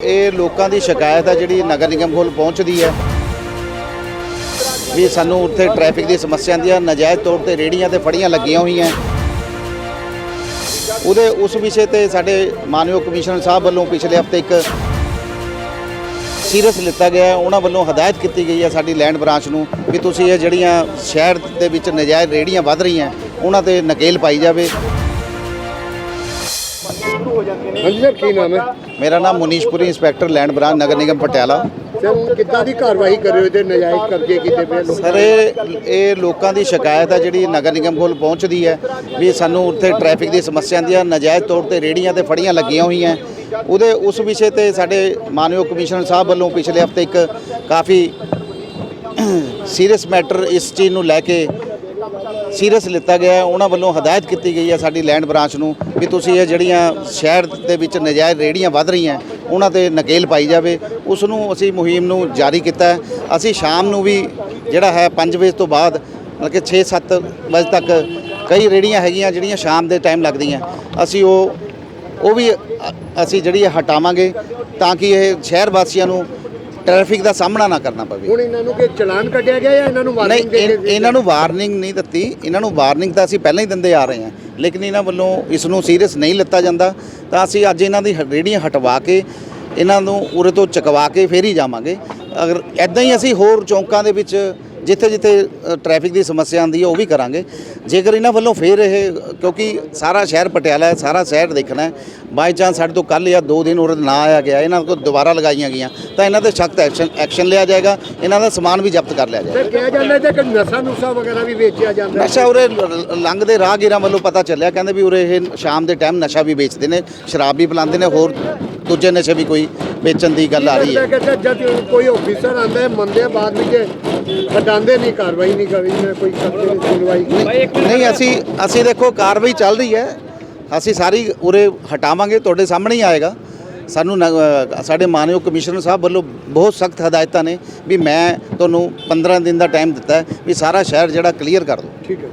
ਇਹ ਲੋਕਾਂ ਦੀ ਸ਼ਿਕਾਇਤ ਹੈ ਜਿਹੜੀ ਨਗਰ ਨਿਗਮ ਕੋਲ ਪਹੁੰਚਦੀ ਹੈ ਵੀ ਸਾਨੂੰ ਉੱਥੇ ਟ੍ਰੈਫਿਕ ਦੀ ਸਮੱਸਿਆ ਦੀਆਂ ਨਜਾਇਜ਼ ਤੌਰ ਤੇ ਰੇੜੀਆਂ ਤੇ ਫੜੀਆਂ ਲੱਗੀਆਂ ਹੋਈਆਂ। ਉਹਦੇ ਉਸ ਵਿਸ਼ੇ ਤੇ ਸਾਡੇ ਮਾਨਯੋਗ ਕਮਿਸ਼ਨਰ ਸਾਹਿਬ ਵੱਲੋਂ ਪਿਛਲੇ ਹਫ਼ਤੇ ਇੱਕ ਸੀਰੀਅਸ ਲਿੱਤਾ ਗਿਆ ਉਹਨਾਂ ਵੱਲੋਂ ਹਦਾਇਤ ਕੀਤੀ ਗਈ ਹੈ ਸਾਡੀ ਲੈਂਡ ਬ੍ਰਾਂਚ ਨੂੰ ਵੀ ਤੁਸੀਂ ਇਹ ਜਿਹੜੀਆਂ ਸ਼ਹਿਰ ਦੇ ਵਿੱਚ ਨਜਾਇਜ਼ ਰੇੜੀਆਂ ਵੱਧ ਰਹੀਆਂ, ਉਹਨਾਂ ਤੇ ਨਕੇਲ ਪਾਈ ਜਾਵੇ। ਹਾਂਜੀ ਸਰ ਕੀ ਨਾਮ ਹੈ? ਮੇਰਾ ਨਾਮ ਮੁਨੀਸ਼ਪੁਰੀ ਇੰਸਪੈਕਟਰ ਲੈਂਡ ਬ੍ਰਾਂਚ ਨਗਰ ਨਿਗਮ ਪਟਿਆਲਾ। ਸਰ ਕਿੱਦਾਂ ਦੀ ਕਾਰਵਾਈ ਕਰ ਰਹੇ ਹੋ ਤੇ ਨਜਾਇਜ਼ ਕਬਜ਼ੇ ਕੀਤੇ ਪਏ ਲੋਕ? ਸਰ ਇਹ ਇਹ ਲੋਕਾਂ ਦੀ ਸ਼ਿਕਾਇਤ ਹੈ ਜਿਹੜੀ ਨਗਰ ਨਿਗਮ ਕੋਲ ਪਹੁੰਚਦੀ ਹੈ ਵੀ ਸਾਨੂੰ ਉੱਥੇ ਟ੍ਰੈਫਿਕ ਦੀ ਸਮੱਸਿਆ ਦੀਆਂ ਨਜਾਇਜ਼ ਤੌਰ ਤੇ ਰੇੜੀਆਂ ਤੇ ਫੜੀਆਂ ਲੱਗੀਆਂ ਹੋਈਆਂ। ਉਹਦੇ ਉਸ ਵਿਸ਼ੇ ਤੇ ਸਾਡੇ ਮਾਨਯੋਗ ਕਮਿਸ਼ਨਰ ਸਾਹਿਬ ਵੱਲੋਂ ਪਿਛਲੇ ਹਫ਼ਤੇ ਇੱਕ ਕਾਫੀ ਸੀਰੀਅਸ ਮੈਟਰ ਇਸ ਚੀਜ਼ ਨੂੰ ਲੈ ਕੇ ਸੀਰੀਅਸ ਲਿੱਤਾ ਗਿਆ ਹੈ। ਉਹਨਾਂ ਵੱਲੋਂ ਹਦਾਇਤ ਕੀਤੀ ਗਈ ਹੈ ਸਾਡੀ ਲੈਂਡ ਬ੍ਰਾਂਚ ਨੂੰ ਵੀ ਤੁਸੀਂ ਇਹ ਜਿਹੜੀਆਂ ਸ਼ਹਿਰ ਦੇ ਵਿੱਚ ਨਜਾਇਜ਼ ਰੇੜੀਆਂ ਵੱਧ ਰਹੀਆਂ ਉਹਨਾਂ ਤੇ ਨਕੇਲ ਪਾਈ ਜਾਵੇ। ਉਸ ਨੂੰ ਅਸੀਂ ਮੁਹਿੰਮ ਨੂੰ ਜਾਰੀ ਕੀਤਾ ਅਸੀਂ ਸ਼ਾਮ ਨੂੰ ਵੀ ਜਿਹੜਾ ਹੈ 5 ਵਜੇ ਤੋਂ ਬਾਅਦ, ਮਤਲਬ ਕਿ 6-7 ਵਜੇ ਤੱਕ ਕਈ ਰੇੜੀਆਂ ਹੈਗੀਆਂ ਜਿਹੜੀਆਂ ਸ਼ਾਮ ਦੇ ਟਾਈਮ ਲੱਗਦੀਆਂ ਅਸੀਂ ਉਹ ਉਹ ਵੀ ਅਸੀਂ ਜਿਹੜੀ ਹੈ ਹਟਾਵਾਂਗੇ ਤਾਂ ਕਿ ਇਹ ਸ਼ਹਿਰ ਵਾਸੀਆਂ ਨੂੰ ਟ੍ਰੈਫਿਕ ਦਾ ਸਾਹਮਣਾ ਨਾ ਕਰਨਾ ਪਵੇ। ਹੁਣ ਇਹਨਾਂ ਨੂੰ ਕਿ ਚਲਾਨ ਕੱਟਿਆ ਗਿਆ ਜਾਂ ਇਹਨਾਂ ਨੂੰ ਨਹੀਂ ਵਾਰਨਿੰਗ ਦੇ ਇਹ- ਕੇ ਇਹਨਾਂ ਨੂੰ ਵਾਰਨਿੰਗ ਨਹੀਂ ਦਿੱਤੀ। ਇਹਨਾਂ ਨੂੰ ਵਾਰਨਿੰਗ ਤਾਂ ਅਸੀਂ ਪਹਿਲਾਂ ਹੀ ਦਿੰਦੇ ਆ ਰਹੇ ਹਾਂ। ਲੇਕਿਨ ਇਹਨਾਂ ਵੱਲੋਂ ਇਸ ਨੂੰ ਸੀਰੀਅਸ ਨਹੀਂ ਲਿੱਤਾ ਜਾਂਦਾ। ਤਾਂ ਅਸੀਂ ਅੱਜ ਇਹਨਾਂ ਦੀ ਹ- ਰੇਹੜੀਆਂ ਹਟਵਾ ਕੇ ਇਹਨਾਂ ਨੂੰ ਉਰੇ ਤੋਂ ਚਕਵਾ ਕੇ ਫੇਰ ਹੀ ਜਾਵਾਂਗੇ। ਅਗਰ ਐਦਾਂ ਹੀ ਅਸੀਂ ਹੋਰ ਚੌਂਕਾਂ ਦੇ ਵਿੱਚ ਜਿੱਥੇ ਜਿੱਥੇ ਟ੍ਰੈਫਿਕ ਦੀ ਸਮੱਸਿਆ ਆਉਂਦੀ ਹੈ ਉਹ ਵੀ ਕਰਾਂਗੇ। ਜੇਕਰ ਇਹਨਾਂ ਵੱਲੋਂ ਫੇਰ ਇਹ ਕਿਉਂਕਿ ਸਾਰਾ ਸ਼ਹਿਰ ਪਟਿਆਲਾ ਹੈ ਸਾਰਾ ਸ਼ਹਿਰ ਦੇਖਣਾ ਹੈ ਬਾਈ ਚਾਂਸ ਸਾਡੇ ਤੋਂ ਕੱਲ ਜਾਂ ਦੋ ਦਿਨ ਉਰੇ ਨਾ ਆਇਆ ਗਿਆ ਇਹਨਾਂ ਕੋਲ ਦੁਬਾਰਾ ਲਗਾਈਆਂ ਗਈਆਂ ਤਾਂ ਇਹਨਾਂ ਤੇ ਸਖਤ ਐਕਸ਼ਨ ਐਕਸ਼ਨ ਲਿਆ ਜਾਏਗਾ ਇਹਨਾਂ ਦਾ ਸਮਾਨ ਵੀ ਜ਼ਬਤ ਕਰ ਲਿਆ ਜਾਏਗਾ। ਕਿਹਾ ਜਾਂਦਾ ਹੈ ਕਿ ਨਸ਼ਾ ਨੁਸ਼ਾ ਵਗੈਰਾ ਵੀ ਵੇਚਿਆ ਜਾਂਦਾ। ਹੈ ਨਸ਼ਾ ਉਰੇ ਲੰਘਦੇ ਰਾਹਗੀਰਾਂ ਵੱਲੋਂ ਪਤਾ ਚੱਲਿਆ ਕਹਿੰਦੇ ਵੀ ਉਰੇ ਇਹ ਸ਼ਾਮ ਦੇ ਟਾਈਮ ਨਸ਼ਾ ਵੀ ਵੇਚਦੇ ਨੇ ਸ਼ਰਾਬ ਵੀ ਪਿਲਾਉਂਦੇ ਨੇ ਹੋਰ ਦੂਜੇ ਨਸ਼ੇ ਵੀ ਕੋਈ ਵੇਚਣ ਦੀ ਗੱਲ ਆ ਰਹੀ ਹੈ। ਕੋਈ ਆਫੀਸਰ ਆਂਦਾ ਹੈ ਮੰਨਦੇ ਆ ਬਾਅਦ ਵਿੱਚ ਹਟਾਉਂਦੇ ਨਹੀਂ ਕਾਰਵਾਈ ਨਹੀਂ ਕਰੀ ਕੋਈ ਕਬਜ਼ੇ ਦੀ ਸੁਣਵਾਈ ਨਹੀਂ ਅਸੀਂ ਅਸੀਂ ਦੇਖੋ ਕਾਰਵਾਈ ਚੱਲ ਰਹੀ ਹੈ। ਅਸੀਂ ਸਾਰੀ ਉਰੇ ਹਟਾਵਾਂਗੇ ਤੁਹਾਡੇ ਸਾਹਮਣੇ ਹੀ ਆਏਗਾ। ਸਾਨੂੰ ਨ- ਸਾਡੇ ਮਾਨਯੋਗ ਕਮਿਸ਼ਨਰ ਸਾਹਿਬ ਵੱਲੋਂ ਬਹੁਤ ਸਖਤ ਹਦਾਇਤਾਂ ਨੇ ਵੀ ਮੈਂ ਤੁਹਾਨੂੰ 15 ਦਿਨ ਦਾ ਟਾਈਮ ਦਿੱਤਾ ਹੈ ਵੀ ਸਾਰਾ ਸ਼ਹਿਰ ਜਿਹੜਾ ਕਲੀਅਰ ਕਰ ਦਿਓ। ਠੀਕ ਹੈ।